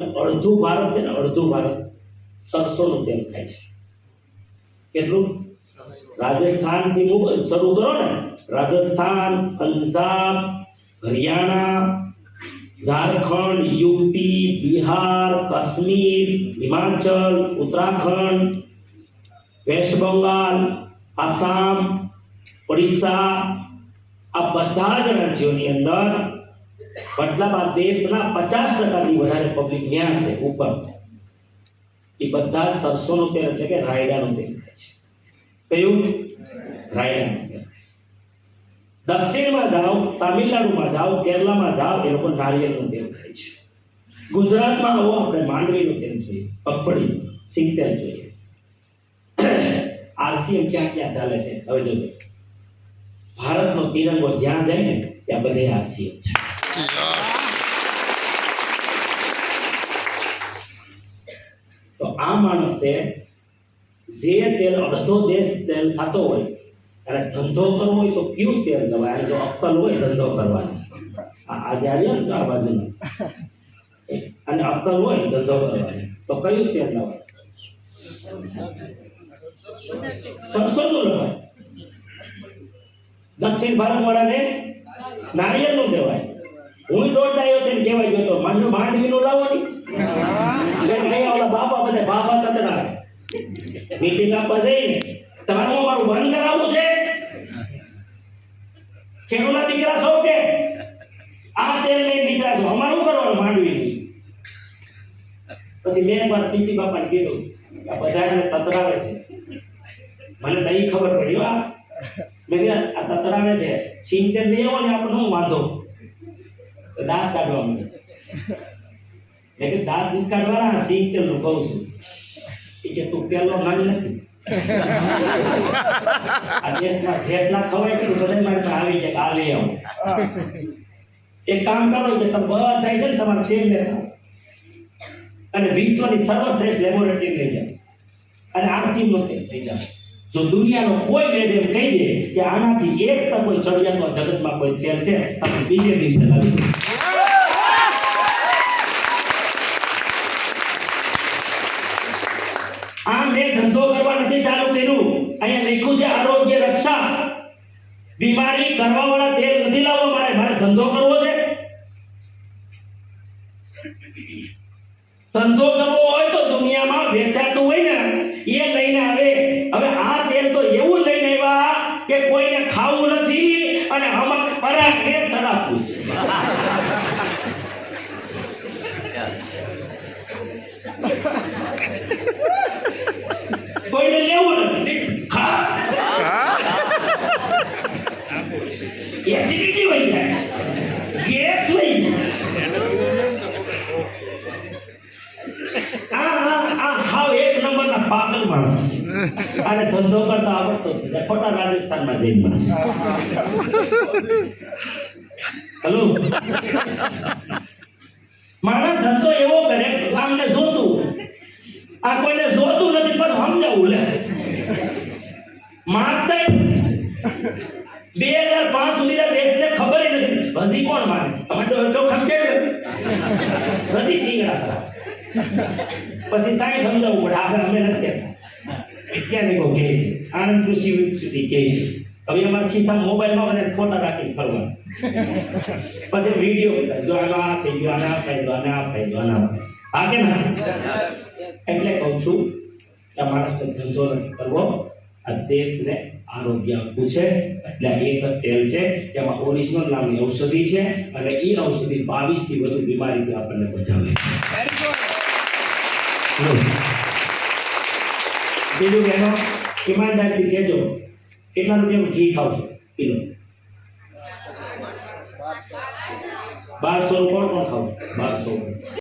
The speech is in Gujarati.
અડધું ભારત છે ને અડધું ભારત સરસોનું તેલ ખાય છે. કેટલું? રાજસ્થાનથી શરૂ કરો ને. રાજસ્થાન, પંજાબ, હરિયાણા, ઝારખંડ, યુપી, બિહાર, કાશ્મીર, હિમાચલ, ઉત્તરાખંડ, વેસ્ટ બંગાળ, આસામ, ઓડિશા, આ બધા જ રાજ્યોની અંદર મતલબ દેશના પચાસ ટકાથી વધારે પબ્લિક ત્યાં છે, ઉપર. એ બધા સરસોનો તેલ એટલે કે રાયડાનો તેલ છે. કયું? રાયડાનું દક્ષિણમાં જાઓ, તામિલનાડુમાં જાઓ, કેરલામાં જાઓ, એ લોકો નારિયેળનું તેલ ખાય છે. ગુજરાતમાં આવો, આપણે માંડવીનું તેલ જોઈએ, પગપડી સિંગતેલ જોઈએ. આરસીએમ ક્યાં ક્યાં ચાલે છે? હવે જોજો ભારતનો તિરંગો જ્યાં જાય ને ત્યાં બધે આરસીએમ છે તો આ માણસે જે તેલ અડધો દેશ તેલ ખાતો હોય અને ધંધો કરવો હોય તો કયું તેલ દવાય અને જો અક્કલ હોય, ધંધો કરવાનો. આજે આવ્યા ને ચાર આ અને અક્કલ હોય, ધંધો કરવાનો. તો કયું તેલ દવાય સરસોનું લવાય. દક્ષિણ ભારત વાળાને નારિયેળનું કહેવાય. હું દોડતા આવ્યો તેને કહેવાય ગયો તો માંડવી માંડવીનું લાવો આવડે અહીંયા ઓલા બાપા બધા બાપા કતરા મીટિંગ આપવા જઈને તમારું મારું બંધ કરાવવું છે? ખેડૂતના દીકરા છો કે? આ તેલ લઈ દીકરા છો. અમારું કરવાનું માંડવી પછી મેં મારા પીસી બાપાને કીધું આ બધાને તતરાવે છે. મને નહીં ખબર પડી આ. મેં આ તતરાવે છે તેલ લઈ આવો ને આપણે શું વાંધો દાંત કાઢવા માંડ્યો મેં કે દાંત નથી કાઢવાના સિંગનું કહું છું. એ કે તું પેલો માન નથી. આ દેશમાં જેટલા ખવાય છે બધા મારી આવી જાય, આ લઈ આવો. એક કામ કરો કે તમે બધા છે ને, તમારે તેલ લેતા અને વિશ્વની સર્વશ્રેષ્ઠ લેબોરેટરી લઈ જાઓ. અને આરસી નો તેલ લઈ જાઓ. જો દુનિયાનો કોઈ વેદ કહી દે કે આનાથી એક તો કોઈ ચડિયાતો જગતમાં કોઈ ફેર છે, સાથે બીજે દિવસે લાવી ધંધો કરવા નથી ચાલુ કર્યું. અહીંયા લખ્યું છે, આરોગ્ય રક્ષા. બીમારી કરવા વાળા તેલ નથી લાવવા, મારે મારે ધંધો કરવો છે. ધંધો કરવો હોય તો દુનિયામાં વેચાતું હોય ને એ લઈને આવે હવે આ તેલ તો એવું લઈને આવ્યા કે કોઈને ખાવું નથી અને અમારે પરાગને ચડાવવું છે કોઈને લેવું નથી. ખા. એસિડિટી વહી જાય. ગેસ વહી પાગલ માણસ અને ધંધો કરતા આવડતો. ખોટા રાજસ્થાનમાં જઈને મળશે હલો? ધંધો એવો કરે આ કોઈને જોતું નથી, પણ સમજાવું, લે. માગતા બે હજાર પાંચ સુધી દેશને ખબર નથી. હજી કોણ માગે તમે તો એટલો ખમજે હજી સિંગડા પછી સાંઈ સમજાવવું પડે આપણે અમે નથી ક્યાં વૈજ્ઞાનિકો કહે છે, આનંદ કૃષિ સુધી કહે છે. હવે અમારા ખિસ્સામાં મોબાઈલમાં બધા ફોટા રાખી ફરવા પછી વીડિયો જો આનો આ થઈ ગયો, આને આ થઈ ગયો, આને આ થઈ ગયો, આને આ. કે ના? એટલે કહું છું કે આ માણસને ધંધો નથી કરવો આ દેશને આરોગ્ય આપવું છે એટલે એક જ તેલ છે એમાં ઓરિજિનલ નામની ઔષધિ છે અને એ ઔષધિ બાવીસથી વધુ બીમારીથી આપણને બચાવે છે. બીજું કહેવા ઈમાનદારીથી કહેજો કેટલા રૂપિયાનું ઘી ખાવ છો કિલો. બારસો કોણ કોણ ખાવ બારસો.